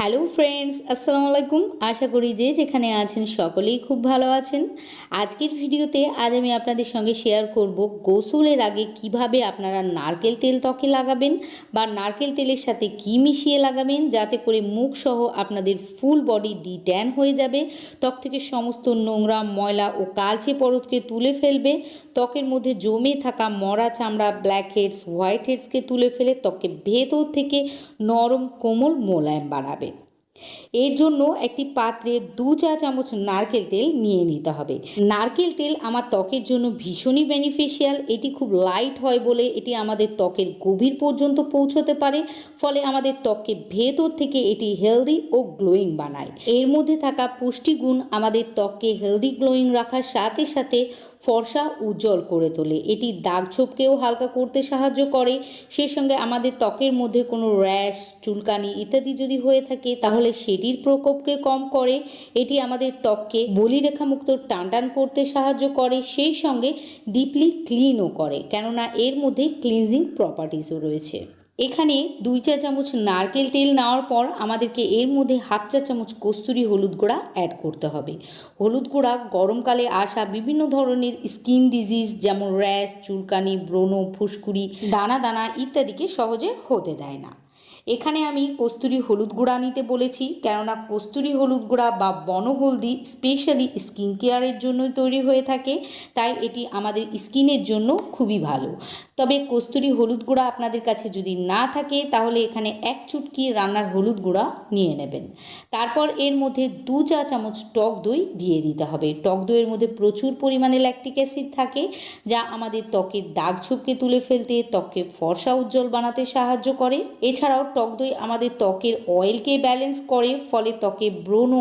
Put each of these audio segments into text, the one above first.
Hello friends আসসালামু আলাইকুম আশা করি যে যেখানে আছেন সকলেই খুব ভালো আছেন। আজকের ভিডিওতে আজ আমি আপনাদের সঙ্গে শেয়ার করব গোসলের আগে কীভাবে আপনারা নারকেল তেল ত্বকে লাগাবেন বা নারকেল তেলের সাথে কি মিশিয়ে লাগাবেন যাতে করে মুখ সহ আপনাদের ফুল বডি ডিট্যান হয়ে যাবে। ত্বক থেকে সমস্ত নোংরা, ময়লা ও কালচে পরতকে তুলে ফেলবে। ত্বকের মধ্যে জমে থাকা মরা চামড়া ব্ল্যাক হেডস হোয়াইট হেডসকে তুলে ফেলে ত্বককে ভেতর থেকে নরম কোমল মোলায়েম বানাবে। এর জন্য একটি পাত্রে দু চা চামচ নারকেল তেল নিয়ে নিতে হবে। নারকেল তেল আমার ত্বকের জন্য ভীষণই বেনিফিশিয়াল এটি খুব লাইট হয় বলে এটি আমাদের ত্বকের গভীর পর্যন্ত পৌঁছতে পারে, ফলে আমাদের ত্বককে ভেতর থেকে এটি হেলদি ও গ্লোয়িং বানায়। এর মধ্যে থাকা পুষ্টিগুণ আমাদের ত্বককে হেলদি গ্লোয়িং রাখার সাথে সাথে ফর্সা উজ্জ্বল করে তোলে। এটি দাগ ছোপকেও হালকা করতে সাহায্য করে। সেই সঙ্গে আমাদের ত্বকের মধ্যে কোনো র্যাশ, চুলকানি ইত্যাদি যদি হয়ে থাকে, তাহলে সেটির প্রকোপকে কম করে। এটি আমাদের ত্বককে বলিরেখামুক্ত টান টান করতে সাহায্য করে। সেই সঙ্গে ডিপলি ক্লিনও করে, কেননা এর মধ্যে ক্লিনজিং প্রপার্টিসও রয়েছে। এখানে দুই চা চামচ নারকেল তেল নেওয়ার পর আমাদেরকে এর মধ্যে হাফ চা চামচ কস্তুরি হলুদ গুঁড়া অ্যাড করতে হবে। হলুদ গুঁড়া গরমকালে আসা বিভিন্ন ধরনের স্কিন ডিজিজ যেমন র্যাশ চুলকানি, ব্রণ, ফুসকুড়ি, দানা দানা ইত্যাদিকে সহজে হতে দেয় না। এখানে আমি কস্তুরি হলুদ গুঁড়া নিতে বলেছি, কেননা কস্তুরি হলুদ গুঁড়া বা বনহলদি স্পেশালি স্কিন কেয়ারের জন্যই তৈরি হয়ে থাকে, তাই এটি আমাদের স্কিনের জন্য খুবই ভালো। তবে কস্তুরি হলুদ গুঁড়া আপনাদের কাছে যদি না থাকে, তাহলে এখানে এক চুটকি রান্নার হলুদ গুঁড়া নিয়ে নেবেন। তারপর এর মধ্যে দু চা চামচ টক দই দিয়ে দিতে হবে। টক দইয়ের মধ্যে প্রচুর পরিমাণে ল্যাকটিক অ্যাসিড থাকে, যা আমাদের ত্বকের দাগ ছোপকে তুলে ফেলতে, ত্বককে ফর্সা উজ্জ্বল বানাতে সাহায্য করে। এছাড়াও টক দই আমাদের ত্বকের অয়েলকে ব্যালেন্স করে, ফলে ত্বকে ব্রণ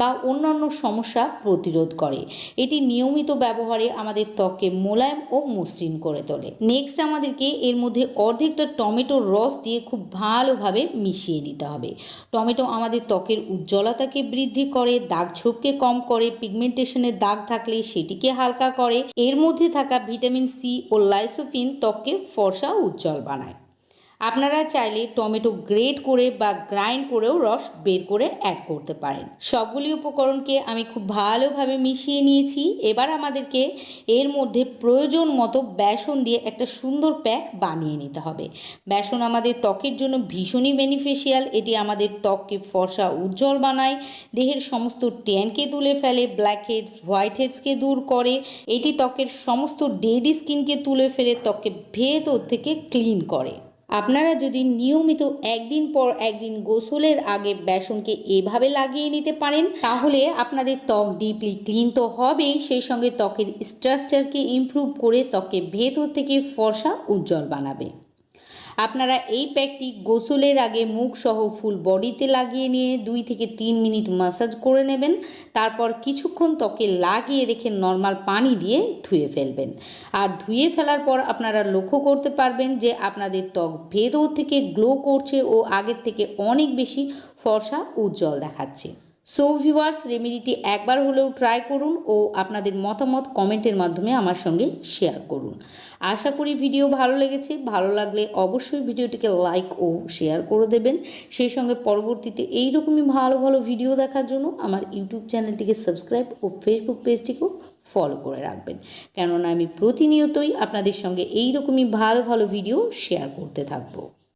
বা অন্যান্য সমস্যা প্রতিরোধ করে। এটি নিয়মিত ব্যবহারে আমাদের ত্বককে মোলায়েম ও মসৃণ করে তোলে। নেক্সট আমাদেরকে এর মধ্যে অর্ধেকটা টমেটোর রস দিয়ে খুব ভালোভাবে মিশিয়ে নিতে হবে। টমেটো আমাদের ত্বকের উজ্জ্বলতাকে বৃদ্ধি করে, দাগ ছোপকে কম করে পিগমেন্টেশনের দাগ থাকলে সেটিকে হালকা করে। এর মধ্যে থাকা ভিটামিন সি ও লাইসোফিন ত্বককে ফর্সা উজ্জ্বল বানায়। আপনারা চাইলে টমেটো গ্রেট করে বা গ্রাইন্ড করেও রস বের করে অ্যাড করতে পারেন। সবগুলি উপকরণকে আমি খুব ভালোভাবে মিশিয়ে নিয়েছি। এবার আমাদেরকে এর মধ্যে প্রয়োজন মতো বেসন দিয়ে একটা সুন্দর প্যাক বানিয়ে নিতে হবে। বেসন আমাদের ত্বকের জন্য ভীষণই বেনিফিশিয়াল এটি আমাদের ত্বককে ফর্সা উজ্জ্বল বানায়, দেহের সমস্ত ট্যানকে তুলে ফেলে ব্ল্যাক হেডস হোয়াইট হেডসকে দূর করে। এটি ত্বকের সমস্ত ডেড স্কিনকে তুলে ফেলে, ত্বককে ভেতর থেকে ক্লিন করে। আপনারা যদি নিয়মিত একদিন পর একদিন গোসলের আগে বেসনকে এভাবে লাগিয়ে নিতে পারেন, তাহলে আপনাদের ত্বক ডিপলি ক্লিন তো হবেই। সেই সঙ্গে ত্বকের স্ট্রাকচারকে ইমপ্রুভ করে ত্বকের ভেতর থেকে ফর্সা উজ্জ্বল বানাবে। আপনারা এই প্যাকটি গোসলের আগে মুখ সহ ফুল বডিতে লাগিয়ে নিয়ে দুই থেকে তিন মিনিট মাসাজ করে নেবেন। তারপর কিছুক্ষণ ত্বকে লাগিয়ে রেখে নর্মাল পানি দিয়ে ধুয়ে ফেলবেন। আর ধুয়ে ফেলার পর আপনারা লক্ষ্য করতে পারবেন যে আপনাদের ত্বক ভেতর থেকে গ্লো করছে ও আগের থেকে অনেক বেশি ফর্সা উজ্জ্বল দেখাচ্ছে। সো ভিউয়ার্স রেমেডিটি একবার হলেও ট্রাই করুন ও আপনাদের মতামত কমেন্টের মাধ্যমে আমার সঙ্গে শেয়ার করুন। আশা করি ভিডিও ভালো লেগেছে। ভালো লাগলে অবশ্যই ভিডিওটিকে লাইক ও শেয়ার করে দেবেন। সেই সঙ্গে পরবর্তীতে এই রকমই ভালো ভালো ভিডিও দেখার জন্য আমার ইউটিউব চ্যানেলটিকে সাবস্ক্রাইব ও ফেসবুক পেজটিকেও ফলো করে রাখবেন। কেননা আমি প্রতিনিয়তই আপনাদের সঙ্গে এই রকমই ভালো ভালো ভিডিও শেয়ার করতে থাকব।